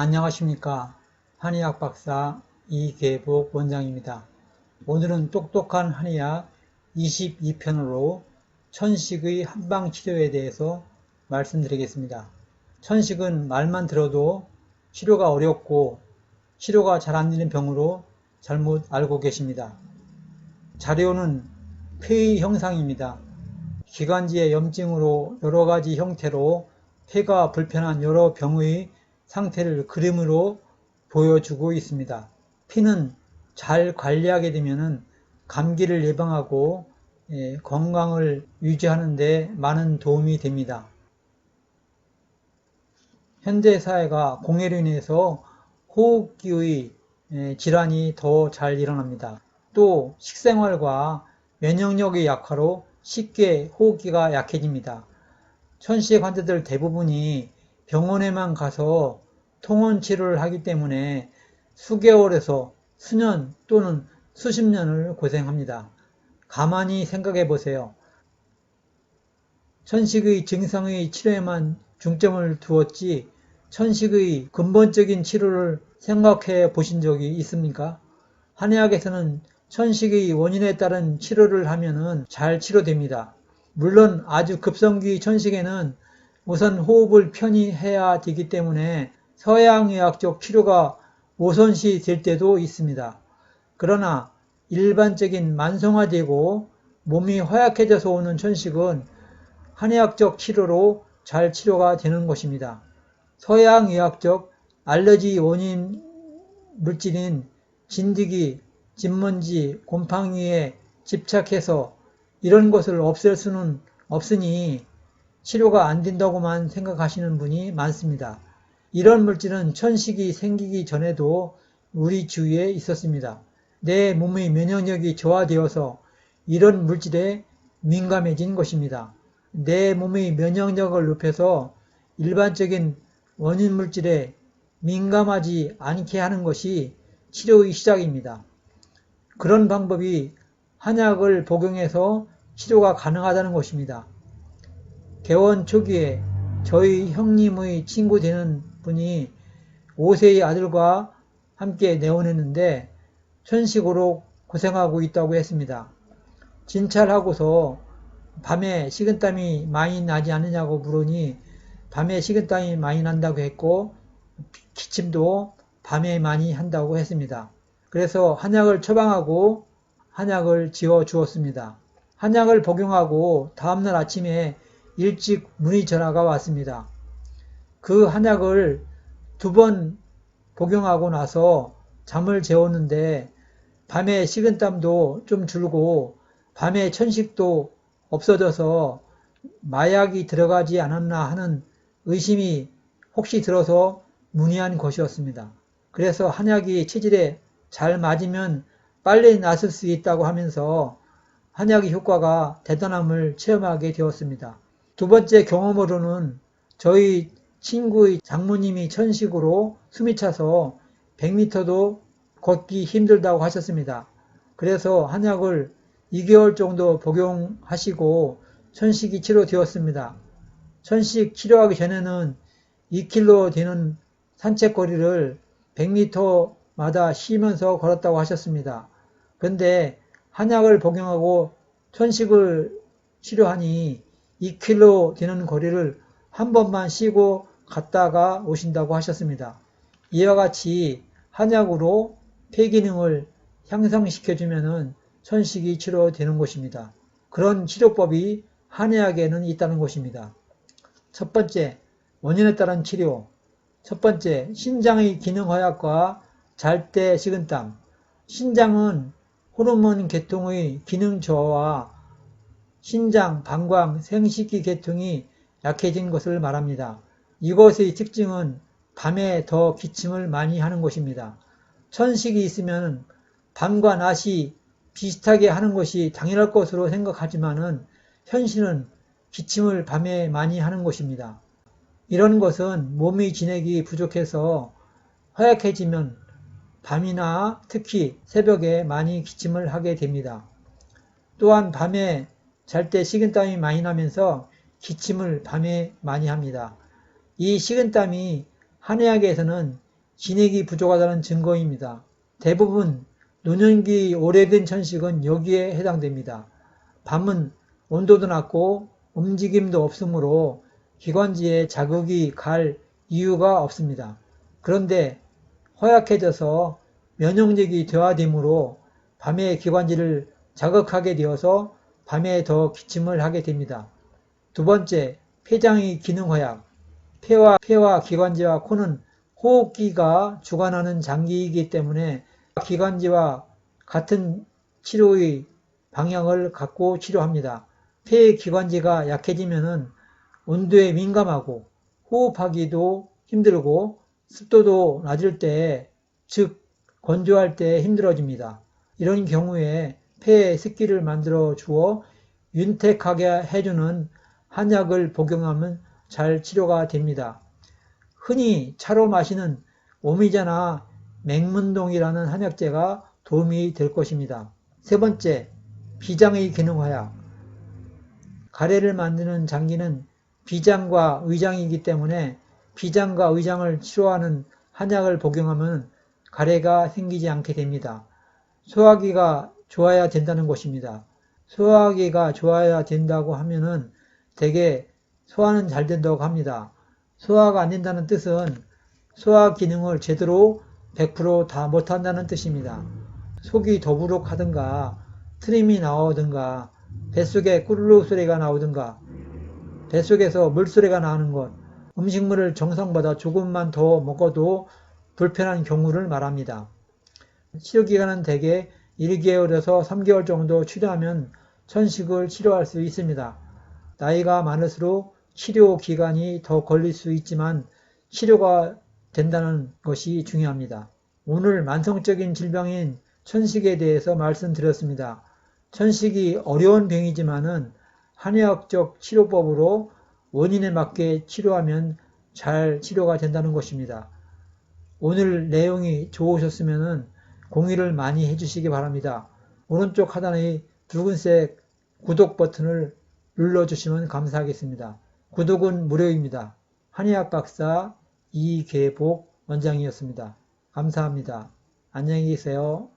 안녕하십니까. 한의학 박사 이계복 원장입니다. 오늘은 똑똑한 한의학 22편으로 천식의 한방치료에 대해서 말씀드리겠습니다. 천식은 말만 들어도 치료가 어렵고 치료가 잘 안 되는 병으로 잘못 알고 계십니다. 자료는 폐의 형상입니다. 기관지의 염증으로 여러 가지 형태로 폐가 불편한 여러 병의 상태를 그림으로 보여주고 있습니다. 피는 잘 관리하게 되면 감기를 예방하고 예, 건강을 유지하는 데 많은 도움이 됩니다. 현대 사회가 공해로 인해서 호흡기의 예, 질환이 더 잘 일어납니다. 또 식생활과 면역력의 약화로 쉽게 호흡기가 약해집니다. 천식 환자들 대부분이 병원에만 가서 통원 치료를 하기 때문에 수개월에서 수년 또는 수십 년을 고생합니다. 가만히 생각해 보세요. 천식의 증상의 치료에만 중점을 두었지 천식의 근본적인 치료를 생각해 보신 적이 있습니까? 한의학에서는 천식의 원인에 따른 치료를 하면은 잘 치료됩니다. 물론 아주 급성기 천식에는 우선 호흡을 편히 해야 되기 때문에 서양의학적 치료가 우선시 될 때도 있습니다. 그러나 일반적인 만성화되고 몸이 허약해져서 오는 천식은 한의학적 치료로 잘 치료가 되는 것입니다. 서양의학적 알러지 원인 물질인 진드기, 진먼지, 곰팡이에 집착해서 이런 것을 없앨 수는 없으니 치료가 안 된다고만 생각하시는 분이 많습니다. 이런 물질은 천식이 생기기 전에도 우리 주위에 있었습니다. 내 몸의 면역력이 저하되어서 이런 물질에 민감해진 것입니다. 내 몸의 면역력을 높여서 일반적인 원인 물질에 민감하지 않게 하는 것이 치료의 시작입니다. 그런 방법이 한약을 복용해서 치료가 가능하다는 것입니다. 개원 초기에 저희 형님의 친구 되는 분이 5세의 아들과 함께 내원했는데 천식으로 고생하고 있다고 했습니다. 진찰하고서 밤에 식은땀이 많이 나지 않느냐고 물으니 밤에 식은땀이 많이 난다고 했고 기침도 밤에 많이 한다고 했습니다. 그래서 한약을 처방하고 한약을 지어 주었습니다. 한약을 복용하고 다음날 아침에 일찍 문의 전화가 왔습니다. 그 한약을 두 번 복용하고 나서 잠을 재웠는데 밤에 식은땀도 좀 줄고 밤에 천식도 없어져서 마약이 들어가지 않았나 하는 의심이 혹시 들어서 문의한 것이었습니다. 그래서 한약이 체질에 잘 맞으면 빨리 낫을 수 있다고 하면서 한약의 효과가 대단함을 체험하게 되었습니다. 두 번째 경험으로는 저희 친구의 장모님이 천식으로 숨이 차서 100m도 걷기 힘들다고 하셨습니다. 그래서 한약을 2개월 정도 복용하시고 천식이 치료되었습니다. 천식 치료하기 전에는 2km 되는 산책거리를 100m마다 쉬면서 걸었다고 하셨습니다. 그런데 한약을 복용하고 천식을 치료하니 2km 되는 거리를 한 번만 쉬고 갔다가 오신다고 하셨습니다. 이와 같이 한약으로 폐기능을 향상시켜주면 천식이 치료되는 것입니다. 그런 치료법이 한의학에는 있다는 것입니다. 첫 번째, 원인에 따른 치료. 첫 번째, 신장의 기능 허약과 잘때 식은땀. 신장은 호르몬 계통의 기능 저하와 신장, 방광, 생식기 계통이 약해진 것을 말합니다. 이것의 특징은 밤에 더 기침을 많이 하는 것입니다. 천식이 있으면 밤과 낮이 비슷하게 하는 것이 당연할 것으로 생각하지만은 현실은 기침을 밤에 많이 하는 것입니다. 이런 것은 몸의 진액이 부족해서 허약해지면 밤이나 특히 새벽에 많이 기침을 하게 됩니다. 또한 밤에 잘 때 식은땀이 많이 나면서 기침을 밤에 많이 합니다. 이 식은땀이 한의학에서는 진액이 부족하다는 증거입니다. 대부분 노년기 오래된 천식은 여기에 해당됩니다. 밤은 온도도 낮고 움직임도 없으므로 기관지에 자극이 갈 이유가 없습니다. 그런데 허약해져서 면역력이 퇴화되므로 밤에 기관지를 자극하게 되어서 밤에 더 기침을 하게 됩니다. 두 번째, 폐장의 기능 허약. 폐와 폐와 기관지와 코는 호흡기가 주관하는 장기이기 때문에 기관지와 같은 치료의 방향을 갖고 치료합니다. 폐의 기관지가 약해지면은 온도에 민감하고 호흡하기도 힘들고 습도도 낮을 때, 즉 건조할 때 힘들어집니다. 이런 경우에 폐에 습기를 만들어 주어 윤택하게 해주는 한약을 복용하면 잘 치료가 됩니다. 흔히 차로 마시는 오미자나 맹문동이라는 한약재가 도움이 될 것입니다. 세 번째, 비장의 기능 화약. 가래를 만드는 장기는 비장과 의장이기 때문에 비장과 의장을 치료하는 한약을 복용하면 가래가 생기지 않게 됩니다. 소화기가 좋아야 된다는 것입니다. 소화기가 좋아야 된다고 하면은 대개 소화는 잘 된다고 합니다. 소화가 안 된다는 뜻은 소화 기능을 제대로 100%다 못한다는 뜻입니다. 속이 더부룩하든가 트림이 나오든가 뱃속에 꾸르륵 소리가 나오든가 뱃속에서 물소리가 나는 것 음식물을 정상보다 조금만 더 먹어도 불편한 경우를 말합니다. 치료기간은 대개 1개월에서 3개월 정도 치료하면 천식을 치료할 수 있습니다. 나이가 많을수록 치료 기간이 더 걸릴 수 있지만 치료가 된다는 것이 중요합니다. 오늘 만성적인 질병인 천식에 대해서 말씀드렸습니다. 천식이 어려운 병이지만은 한의학적 치료법으로 원인에 맞게 치료하면 잘 치료가 된다는 것입니다. 오늘 내용이 좋으셨으면 공유를 많이 해주시기 바랍니다. 오른쪽 하단의 붉은색 구독 버튼을 눌러주시면 감사하겠습니다. 구독은 무료입니다. 한의학 박사 이계복 원장이었습니다. 감사합니다. 안녕히 계세요.